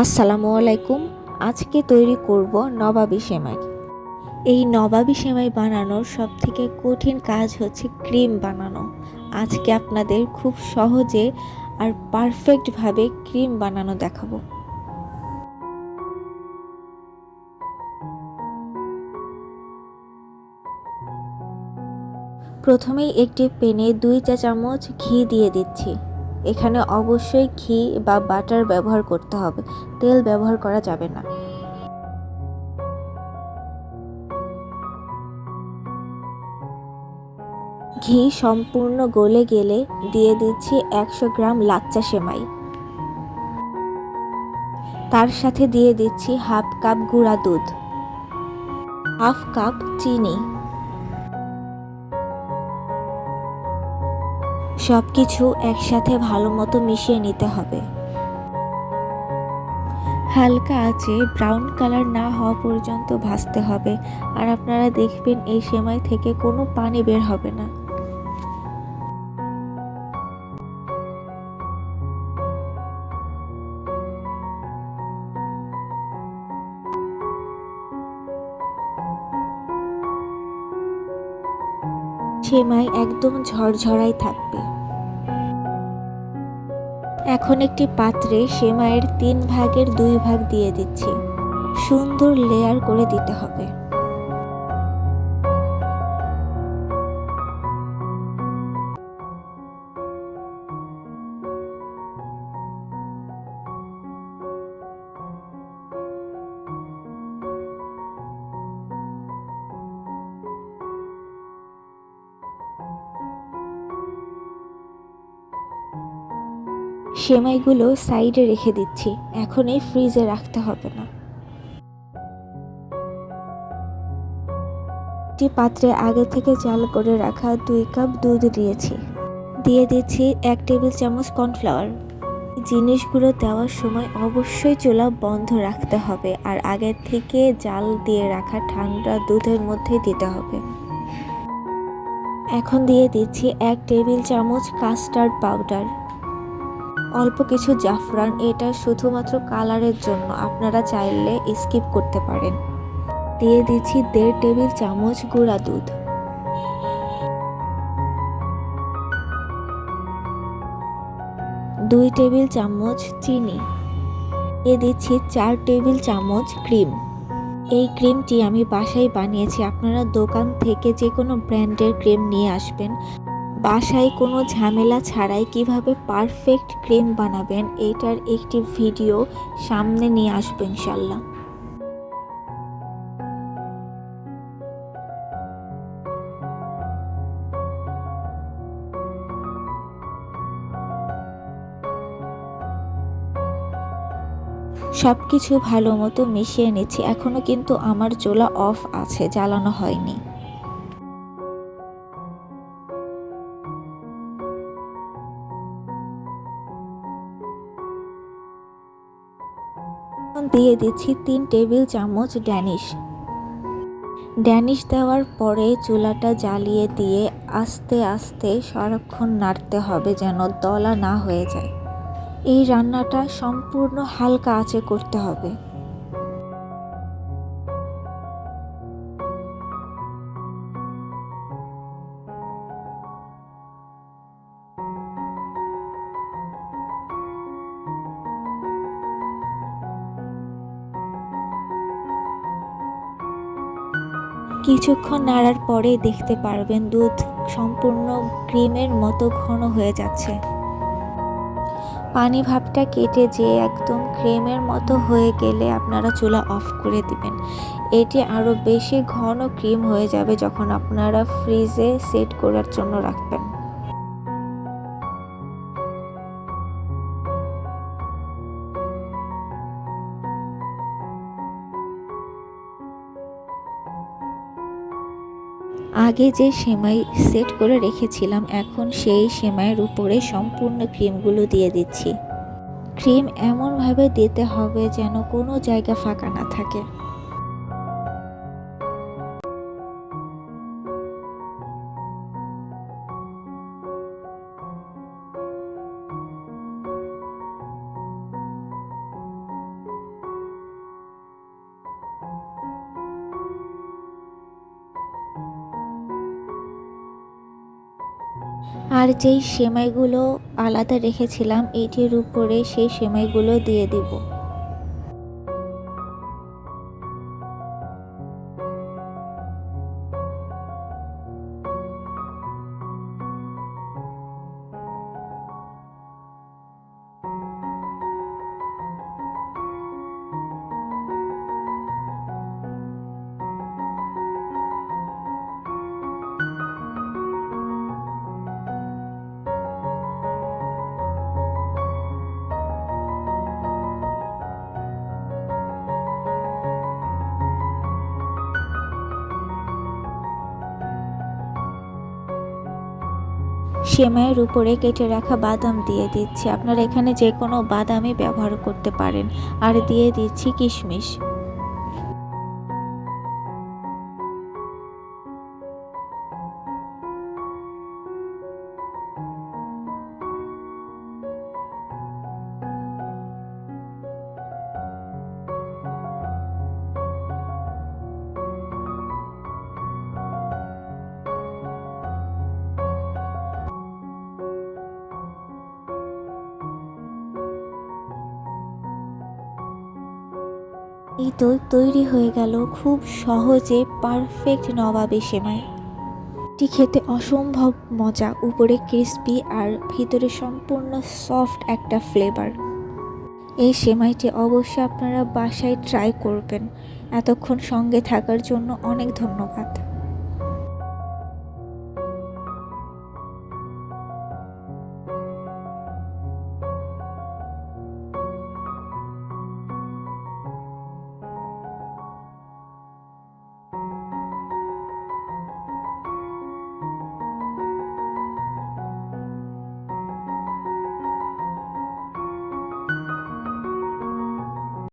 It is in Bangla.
আসসালামু আলাইকুম, আজকে তৈরি করব নবাবী সেমাই। এই নবাবি সেমাই বানানোর সবথেকে কঠিন কাজ হচ্ছে ক্রিম বানানো। আজকে আপনাদের খুব সহজে আর পারফেক্টভাবে ক্রিম বানানো দেখাবো। প্রথমেই একটি পেনে দুই চা চামচ ঘি দিয়ে দিচ্ছি। এখানে অবশ্যই ঘি বা বাটার ব্যবহার করতে হবে। তেল ব্যবহার করা যাবে না। ঘি সম্পূর্ণ গলে গেলে দিয়ে দিচ্ছি একশো গ্রাম লাচ্চা সেমাই। তার সাথে দিয়ে দিচ্ছি হাফ কাপ গুঁড়া দুধ। হাফ কাপ চিনি। সব কিছু একসাথে ভালো মতো মিশিয়ে নিতে হবে। হালকা আছে ব্রাউন কালার না হওয়া পর্যন্ত ভাজতে হবে, আর আপনারা দেখবেন এই সেমাই থেকে কোনো পানি বের হবে না। সেমাই একদম ঝরঝরাই থাকবে। এখন একটি পাত্রে সেমাইয়ের তিন ভাগের দুই ভাগ দিয়ে দিচ্ছি। সুন্দর লেয়ার করে দিতে হবে। সেমাইগুলো সাইডে রেখে দিচ্ছি। এখন এই ফ্রিজে রাখতে হবে না। একটি পাত্রে আগে থেকে জাল করে রাখা দুই কাপ দুধ দিয়েছি। দিয়ে দিচ্ছি এক টেবিল চামচ কর্নফ্লাওয়ার। জিনিসগুলো দেওয়ার সময় অবশ্যই চুলা বন্ধ রাখতে হবে আর আগে থেকে জাল দিয়ে রাখা ঠান্ডা দুধের মধ্যে দিতে হবে। এখন দিয়ে দিচ্ছি এক টেবিল চামচ কাস্টার্ড পাউডার। অল্প কিছু জাফরান, এটা শুধুমাত্র কালারের জন্য। আপনারা চাইলে স্কিপ করতে পারেন। দিয়ে দিচ্ছি দেড় টেবিল চামচ গুঁড়া দুধ। দুই টেবিল চামচ চিনি। দিয়ে দিচ্ছি চার টেবিল চামচ ক্রিম। এই ক্রিমটি আমি বাসায় বানিয়েছি। আপনারা দোকান থেকে যে কোনো ব্র্যান্ডের ক্রিম নিয়ে আসবেন। বাসায় কোনো ঝামেলা ছাড়াই কীভাবে পারফেক্ট ক্রিম বানাবেন এটার একটি ভিডিও সামনে নিয়ে আসব ইনশাল্লাহ। সব কিছু ভালো মতো মিশিয়ে নিচ্ছি। এখনও কিন্তু আমার চুলা অফ আছে, জ্বালানো হয়নি। দিয়ে দিচ্ছি তিন টেবিল চামচ ড্যানিশ। ড্যানিশ দেওয়ার পরে চুলাটা জ্বালিয়ে দিয়ে আস্তে আস্তে সারাক্ষণ নাড়তে হবে যেন দলা না হয়ে যায়। এই রান্নাটা সম্পূর্ণ হালকা আছে করতে হবে। কিছুক্ষণ নাড়ার পরে দেখতে পারবেন দুধ সম্পূর্ণ ক্রিমের মতো ঘন হয়ে যাচ্ছে। পানি ভাবটা কেটে যে একদম ক্রিমের মতো হয়ে গেলে আপনারা চুলা অফ করে দিবেন। এটি আরও বেশি ঘন ক্রিম হয়ে যাবে যখন আপনারা ফ্রিজে সেট করার জন্য রাখবেন। আগে যে সেমাই সেট করে রেখেছিলাম, এখন সেই সেমাইয়ের উপরে সম্পূর্ণ ক্রিমগুলো দিয়ে দিচ্ছি। ক্রিম এমনভাবে দিতে হবে যেন কোনো জায়গা ফাঁকা না থাকে। আর যেই সেমাইগুলো আলাদা রেখেছিলাম এটির উপরে সেই সেমাইগুলো দিয়ে দিব। সেমাইয়ের উপরে কেটে রাখা বাদাম দিয়ে দিচ্ছি। আপনারা এখানে যে কোনো বাদামই ব্যবহার করতে পারেন। আর দিয়ে দিচ্ছি কিশমিশ। এই তো তৈরি হয়ে গেল খুব সহজে পারফেক্ট নবাবি সেমাই। এটি খেতে অসম্ভব মজা, উপরে ক্রিস্পি আর ভিতরে সম্পূর্ণ সফট একটা ফ্লেভার। এই সেমাইটি অবশ্যই আপনারা বাসায় ট্রাই করবেন। এতক্ষণ সঙ্গে থাকার জন্য অনেক ধন্যবাদ।